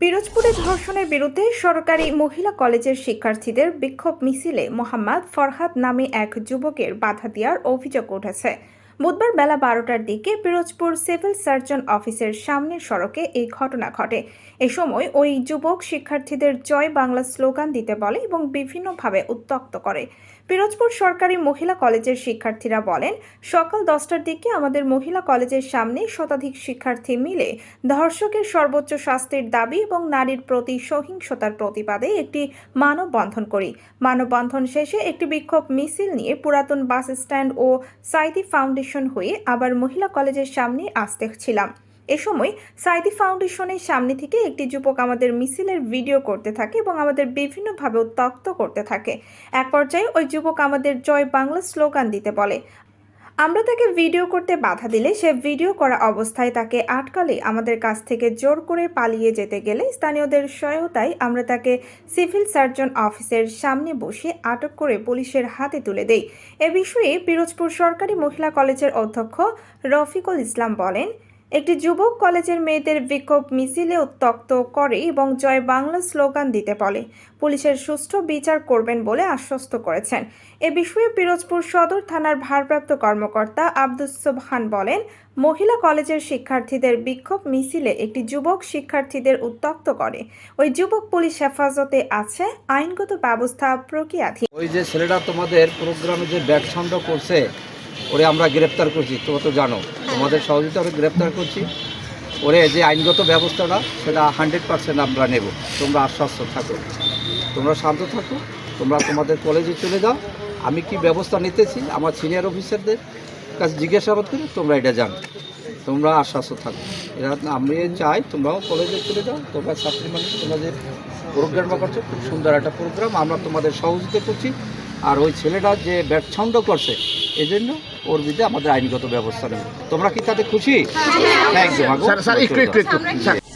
পিরোজপুরে ধর্ষণের বিরুদ্ধে সরকারি মহিলা কলেজের শিক্ষার্থীদের বিক্ষোভ মিছিলে মোহাম্মদ ফরহাদ নামে এক যুবকের বাধা দেওয়ার অভিযোগ উঠেছে। বুধবার বেলা বারোটার দিকে পিরোজপুর সিভিল সার্জন অফিসের সামনের সড়কে এই ঘটনা ঘটে। এ সময় ওই যুবক শিক্ষার্থীদের জয় বাংলা স্লোগান দিতে বলে এবং বিভিন্নভাবে উত্তক্ত করে। পিরোজপুর সরকারি মহিলা কলেজের শিক্ষার্থীরা বলেন, সকাল দশটার দিকে আমাদের মহিলা কলেজের সামনে শতাধিক শিক্ষার্থী মিলে ধর্ষকের সর্বোচ্চ শাস্তির দাবি এবং নারীর প্রতি সহিংসতার প্রতিবাদে একটি মানববন্ধন করি। মানববন্ধন শেষে একটি বিক্ষোভ মিছিল নিয়ে পুরাতন বাস স্ট্যান্ড ও সাইদি ফাউন্ডেশন হয়ে আবার মহিলা কলেজের সামনে আসতে ছিলাম। এ সময় সাইদি ফাউন্ডেশনের সামনে থেকে একটি যুবক আমাদের মিছিলের ভিডিও করতে থাকে এবং আমাদের বিভিন্নভাবে উত্তক্ত করতে থাকে। এক পর্যায়ে ওই যুবক আমাদের জয় বাংলা স্লোগান দিতে বলে। আমরা তাকে ভিডিও করতে বাধা দিলে সে ভিডিও করা অবস্থায় তাকে আটকালে আমাদের কাছ থেকে জোর করে পালিয়ে যেতে গেলে স্থানীয়দের সহায়তায় আমরা তাকে সিভিল সার্জন অফিসের সামনে বসে আটক করে পুলিশের হাতে তুলে দেই। এ বিষয়ে পিরোজপুর সরকারি মহিলা কলেজের অধ্যক্ষ রফিকুল ইসলাম বলেন একটি যুবক কলেজের মেয়েদের বিক্ষোভ মিছিলে উত্তক্ত করে এবং জয় বাংলা স্লোগান দিতে বলে। পুলিশের সুষ্ঠু বিচার করবেন বলে আশ্বস্ত করেছেন। এ বিষয়ে পিরোজপুর সদর থানার ভারপ্রাপ্ত কর্মকর্তা আব্দুস সোবহান বলেন, মহিলা কলেজের শিক্ষার্থীদের বিক্ষোভ মিছিলে একটি যুবক শিক্ষার্থীদের উত্তক্ত করে। ওই যুবক পুলিশ হেফাজতে আছে, আইনগত ব্যবস্থা প্রক্রিয়াধীন। ওই যে ছেলেটা তোমাদের প্রোগ্রামে যে ছন্দ করছে ওরে আমরা গ্রেপ্তার করছি তোমরা তো জানো। তোমাদের সহযোগিতা ওরে গ্রেপ্তার করছি। ওরে যে আইনগত ব্যবস্থাটা সেটা হান্ড্রেড পার্সেন্ট আমরা নেব। তোমরা আশ্বস্ত থাকো। তোমরা শান্ত থাকো। তোমরা তোমাদের কলেজে চলে যাও। আমি কি ব্যবস্থা নিতেছি? আমার সিনিয়র অফিসারদের কাছে জিজ্ঞাসাবাদ করে তোমরা এটা জানো। তোমরা আশ্বাস্ত থাকো। এরা আমি চাই তোমরাও কলেজে চলে যাও। তোমরা ছাত্রী মানুষ তোমরা যে প্রোগ্রামটা করছ। খুব সুন্দর একটা প্রোগ্রাম আমরা তোমাদের সহযোগিতা করছি। আর ওই ছেলেটা যে ব্যবছন্দ করছে এজন্য জন্য ওর বিরুদ্ধে আমাদের আইনগত ব্যবস্থা নেব। তোমরা কি তাতে খুশি? থ্যাংক ইউ স্যার স্যার একটু একটু একটু। স্যার।